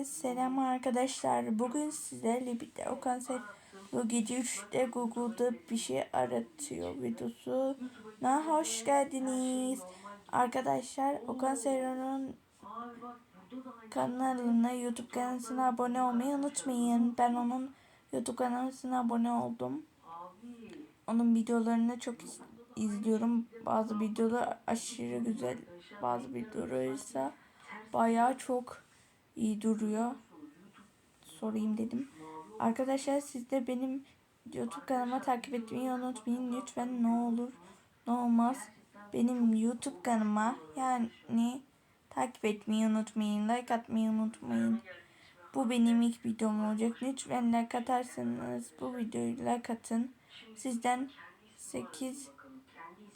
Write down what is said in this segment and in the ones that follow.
Herkese selam arkadaşlar. Bugün sizlerle birlikte Okan Ser bu gece 3'te Google'da bir şey aratıyor videosuna hoş geldiniz. Arkadaşlar Okan Sero'nun kanalına YouTube kanalına abone olmayı unutmayın. Ben onun YouTube kanalına abone oldum. Onun videolarını çok iz- izliyorum. Bazı videolar aşırı güzel. Bazı videoları ise bayağı çok iyi duruyor. Sorayım dedim. Arkadaşlar siz de benim YouTube kanalıma takip etmeyi unutmayın. Lütfen ne olur ne olmaz. Benim YouTube kanalıma yani takip etmeyi unutmayın. Like atmayı unutmayın. Bu benim ilk videom olacak. Lütfen like atarsanız bu videoyu like atın. Sizden 8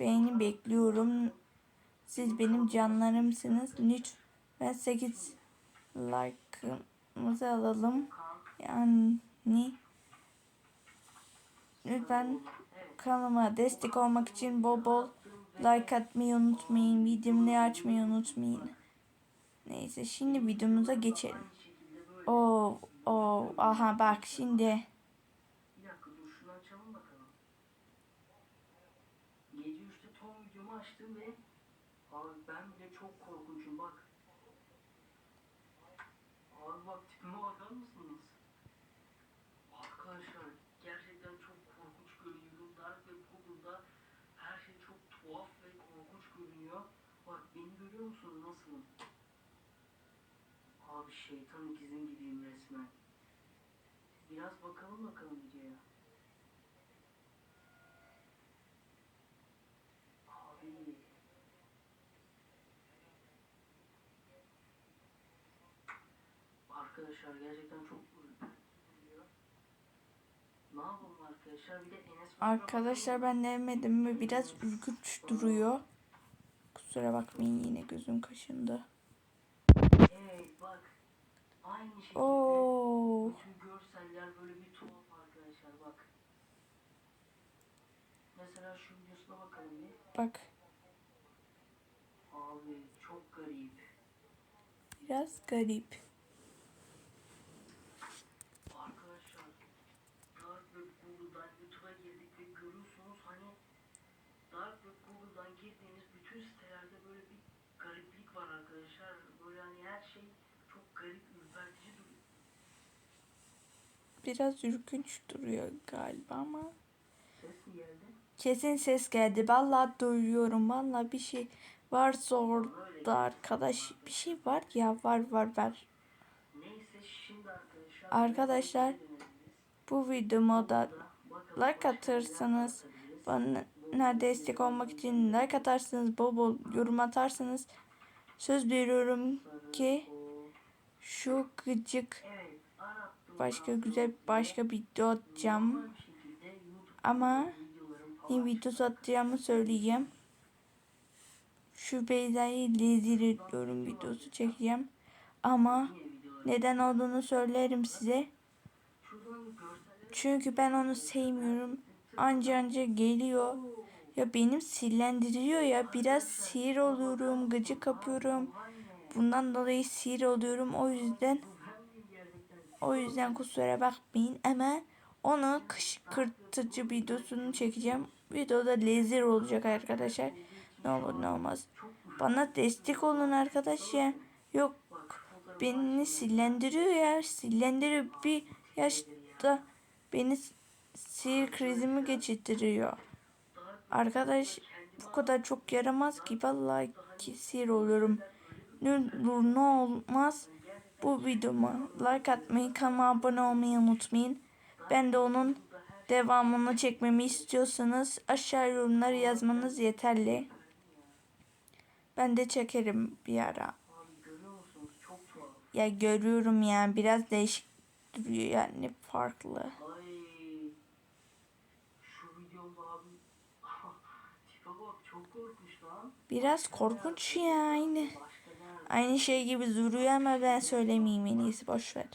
beğeni bekliyorum. Siz benim canlarımsınız. Lütfen 8 like'ımızı alalım. Yani lütfen kanalıma destek olmak için bol bol like atmayı unutmayın. Videomu açmayı unutmayın. Neyse şimdi videomuza geçelim. Oo, oo, aha bak şimdi. Gece 3'te ton videomu açtım ve abi ben bile çok korkunçum bak. Abi bak tipime bakar mısınız? Arkadaşlar gerçekten çok korkunç görünüyorum. Dark ve Google'da her şey çok tuhaf ve korkunç görünüyor. Bak beni görüyor musunuz nasılım? Abi şeytan ikizim gibiyim resmen. Biraz bakalım bakalım videoya. Abi. Arkadaşlar gerçekten çok. Ne yapalım arkadaşlar? Bir de Enes Arkadaşlar ben denemedim ve biraz ürkünç duruyor. Kusura bakmayın yine gözüm kaşındı. Evet bak. Aynı şekilde Oo. bütün görseller böyle bir tuhaf arkadaşlar bak. Mesela şu videosuna bakalım bir. Bak Abi çok garip. biraz garip. Arkadaşlar Dark Web Google'dan YouTube'a girdik ve görüyorsunuz hani Dark Web Google'dan girdiğiniz bütün sitelerde böyle bir gariplik var arkadaşlar. Böyle hani her şey çok garip, ürpertici duruyor. Biraz ürkünç duruyor galiba ama. Ses mi geldi? Kesin ses geldi. Vallahi duyuyorum. Vallahi bir şey varsa orada arkadaş. Bir şey var ya var var var. Neyse şimdi arkadaşlar Arkadaşlar dönebiliriz. bu videoma da like atarsanız bana destek olmak için like atarsanız bol bol yorum atarsanız söz veriyorum ki şu gıcık başka güzel başka bir video atacağım. Ama ne videosu atacağımı söyleyeceğim. Şu Beyza'yı rezil ediyorum videosu çekeceğim. Ama neden olduğunu söylerim size. Çünkü ben onu sevmiyorum. Anca anca geliyor. Ya benim sinirlendiriyor ya. Biraz sinir oluyorum. Gıcık kapıyorum. Bundan dolayı sinir oluyorum. O yüzden o yüzden kusura bakmayın ama onu kışkırtıcı videosunu çekeceğim. Videoda lezer olacak arkadaşlar. Ne olur ne olmaz. Bana destek olun arkadaş ya. Yok beni sinirlendiriyor ya. Sinirlendiriyor bir yaşta beni sinir krizimi geçirtiyor. Arkadaş bu kadar çok yaramaz ki vallahi ki sinir oluyorum. Ne olur ne olmaz bu videoma like atmayı kanalıma abone olmayı unutmayın. Ben de onun devamını çekmemi istiyorsanız aşağı yorumları yazmanız yeterli. Ben de çekerim bir ara. Ya görüyorum yani biraz değişik duruyor yani farklı. Ay. Şu videomda abi. Tipe bak çok korkunç lan. Biraz korkunç ya aynı. Aynı şey gibi duruyor ama ben söylemeyeyim en iyisi boş ver.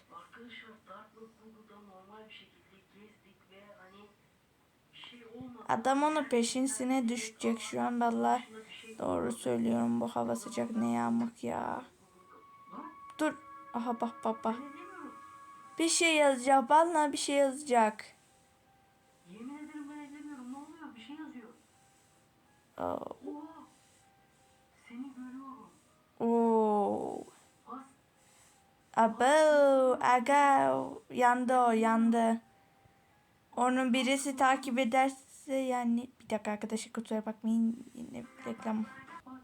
Adam onun peşinsine düşecek şu an valla. Bir şey Doğru söylüyorum bu hava sıcak ne yağmur ya. Dur Aha bak bak bak. Bir şey yazacak. Vallahi bir şey yazacak. Yemin ederim ben edemiyorum. Ne oluyor? Bir şey yazıyor. Görüyorum. Oo. Abo. Aga. Yandı o yandı. Onun birisi takip ederse yani bir dakika arkadaşlar kusura bakmayın yine reklam. Bak.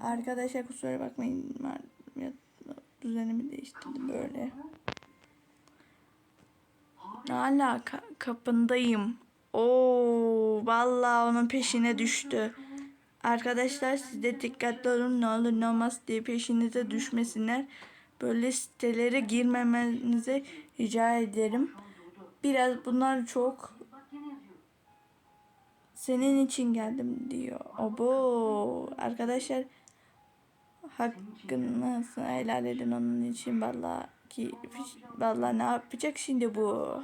Arkadaşlar kusura bakmayın düzenimi değiştirdim böyle. Ne alaka kapındayım. Oo vallahi onun peşine düştü. Arkadaşlar siz de dikkatli olun ne olur ne olmaz diye peşinize düşmesinler. Böyle sitelere girmemenizi rica ederim. Biraz bunlar çok senin için geldim diyor. Abo arkadaşlar hakkını helal edin onun için vallahi ki vallahi ne yapacak şimdi bu?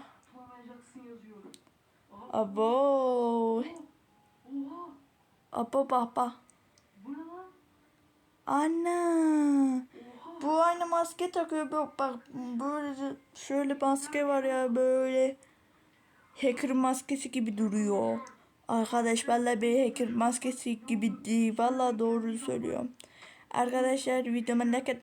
Abo abo baba ana bu aynı maske takıyor bak bak böyle şöyle maske var ya böyle hacker maskesi gibi duruyor. Arkadaş vallahi bir hacker maskesi gibi değil. Vallahi doğru söylüyorum. Arkadaşlar videoma like